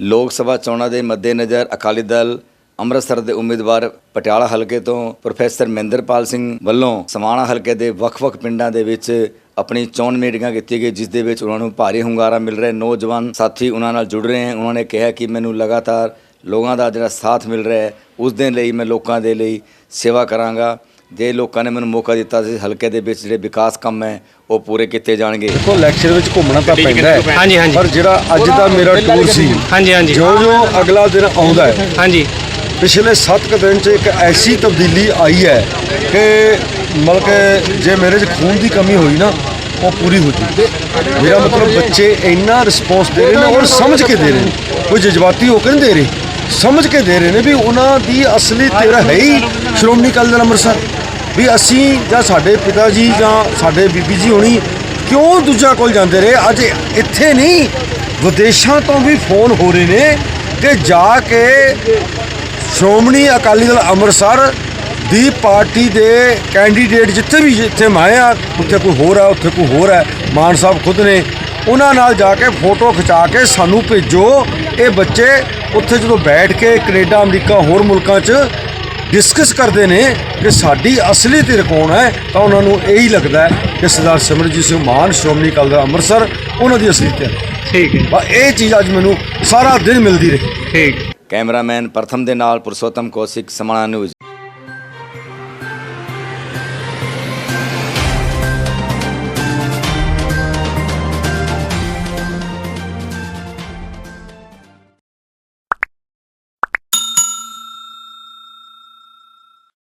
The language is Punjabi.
ਲੋਕ ਸਭਾ ਚੋਣਾਂ ਦੇ ਮੱਦੇਨਜ਼ਰ ਅਕਾਲੀ ਦਲ ਅੰਮ੍ਰਿਤਸਰ ਦੇ ਉਮੀਦਵਾਰ ਪਟਿਆਲਾ ਹਲਕੇ ਤੋਂ ਪ੍ਰੋਫੈਸਰ ਮਹਿੰਦਰਪਾਲ ਸਿੰਘ ਵੱਲੋਂ ਸਮਾਣਾ ਹਲਕੇ ਦੇ ਵੱਖ-ਵੱਖ ਪਿੰਡਾਂ ਦੇ ਵਿੱਚ ਆਪਣੀ ਚੋਣ ਮੀਟਿੰਗਾਂ ਕੀਤੀ ਗਈ ਜਿਸ ਦੇ ਵਿੱਚ ਉਹਨਾਂ ਨੂੰ ਭਾਰੀ ਹੁੰਗਾਰਾ ਮਿਲ ਰਿਹਾ ਨੌਜਵਾਨ ਸਾਥੀ ਉਹਨਾਂ ਨਾਲ ਜੁੜ ਰਹੇ ਹਨ। ਉਹਨਾਂ ਨੇ ਕਿਹਾ ਕਿ ਮੈਨੂੰ ਲਗਾਤਾਰ ਲੋਕਾਂ ਦਾ ਜਿਹੜਾ ਸਾਥ ਮਿਲ ਰਿਹਾ ਹੈ, ਉਸ ਦੇ ਲਈ ਮੈਂ ਲੋਕਾਂ ਦੇ ਲਈ ਸੇਵਾ ਕਰਾਂਗਾ। ਜੇ ਲੋਕਾਂ ਨੇ ਮੈਨੂੰ ਮੌਕਾ ਦਿੱਤਾ ਸੀ ਹਲਕੇ ਦੇ ਵਿੱਚ ਜਿਹੜੇ ਵਿਕਾਸ ਕੰਮ ਹੈ ਉਹ ਪੂਰੇ ਕੀਤੇ ਜਾਣਗੇ। ਦੇਖੋ ਇਲੈਕਸ਼ਨ ਵਿੱਚ ਘੁੰਮਣਾ ਤਾਂ ਪੈਂਦਾ ਹੈ ਹਾਂਜੀ ਹਾਂਜੀ। ਪਰ ਜਿਹੜਾ ਅੱਜ ਦਾ ਮੇਰਾ ਟੂਰ ਸੀ ਹਾਂਜੀ ਹਾਂਜੀ। ਜੋ ਜੋ ਅਗਲਾ ਦਿਨ ਆਉਂਦਾ ਹੈ ਹਾਂਜੀ। ਪਿਛਲੇ 7 ਕੁ ਦਿਨ 'ਚ ਇੱਕ ਐਸੀ ਤਬਦੀਲੀ ਆਈ ਹੈ ਕਿ ਮਤਲਬ ਕਿ ਜੇ ਮੇਰੇ 'ਚ ਖੂਨ ਦੀ ਕਮੀ ਹੋਈ ਨਾ ਉਹ ਪੂਰੀ ਹੋ ਜੂ। ਮੇਰਾ ਮਤਲਬ ਬੱਚੇ ਇੰਨਾ ਰਿਸਪੌਂਸ ਦੇ ਰਹੇ ਨੇ ਔਰ ਸਮਝ ਕੇ ਦੇ ਰਹੇ ਨੇ। ਕੋਈ ਜਜ਼ਬਾਤੀ ਹੋ ਕੇ ਨਹੀਂ ਦੇ ਰਹੇ ਸਮਝ ਕੇ ਦੇ ਰਹੇ ਨੇ ਵੀ ਉਹਨਾਂ ਦੀ ਅਸਲੀ ਤੇਰਾ ਹੈ ਹੀ ਸ਼੍ਰੋਮਣੀ ਅਕਾਲੀ ਦਲ ਅੰਮ੍ਰਿਤਸਰ। ਵੀ ਅਸੀਂ ਜਾਂ ਸਾਡੇ ਪਿਤਾ ਜੀ ਜਾਂ ਸਾਡੇ ਬੀਬੀ ਜੀ ਹੋਣੀ ਕਿਉਂ ਦੂਜਾ ਕੋਲ ਜਾਂਦੇ ਰਹੇ? ਅੱਜ ਇੱਥੇ ਨਹੀਂ, ਵਿਦੇਸ਼ਾਂ ਤੋਂ ਵੀ ਫੋਨ ਹੋ ਰਹੇ ਨੇ ਕਿ ਜਾ ਕੇ ਸ਼੍ਰੋਮਣੀ ਅਕਾਲੀ ਦਲ ਅੰਮ੍ਰਿਤਸਰ ਦੀ ਪਾਰਟੀ ਦੇ ਕੈਂਡੀਡੇਟ ਜਿੱਥੇ ਵੀ ਜਿੱਥੇ ਮੈਂ ਆ, ਉੱਥੇ ਕੋਈ ਹੋਰ ਹੈ ਉੱਥੇ ਕੋਈ ਹੋਰ ਹੈ ਮਾਨ ਸਾਹਿਬ ਖੁਦ ਨੇ, ਉਹਨਾਂ ਨਾਲ ਜਾ ਕੇ ਫੋਟੋ ਖਿਚਾ ਕੇ ਸਾਨੂੰ ਭੇਜੋ। ਇਹ ਬੱਚੇ ਉੱਥੇ ਜਦੋਂ ਬੈਠ ਕੇ ਕੈਨੇਡਾ, ਅਮਰੀਕਾ, ਹੋਰ ਮੁਲਕਾਂ 'ਚ ਡਿਸਕਸ ਕਰਦੇ ਨੇ ਕਿ ਸਾਡੀ ਅਸਲੀ ਧਿਰ ਕੌਣ ਹੈ ਤਾਂ ਉਹਨਾਂ ਨੂੰ ਇਹੀ ਲੱਗਦਾ ਹੈ ਕਿ ਸਰਦਾਰ ਸਿਮਰਜੀਤ ਸਿੰਘ ਮਾਨ ਸ਼੍ਰੋਮਣੀ ਅਕਾਲੀ ਦਲ ਅੰਮ੍ਰਿਤਸਰ ਉਹਨਾਂ ਦੀ ਅਸਲੀ ਧਿਰ ਠੀਕ ਹੈ। ਬਸ ਇਹ ਚੀਜ਼ ਅੱਜ ਮੈਨੂੰ ਸਾਰਾ ਦਿਨ ਮਿਲਦੀ ਰਹੀ। ਠੀਕ। ਕੈਮਰਾਮੈਨ ਪ੍ਰਥਮ ਦੇ ਨਾਲ ਪੁਰਸ਼ੋਤਮ ਕੌਸ਼ਿਕ ਸਮਾਣਾ ਨਿਊਜ਼।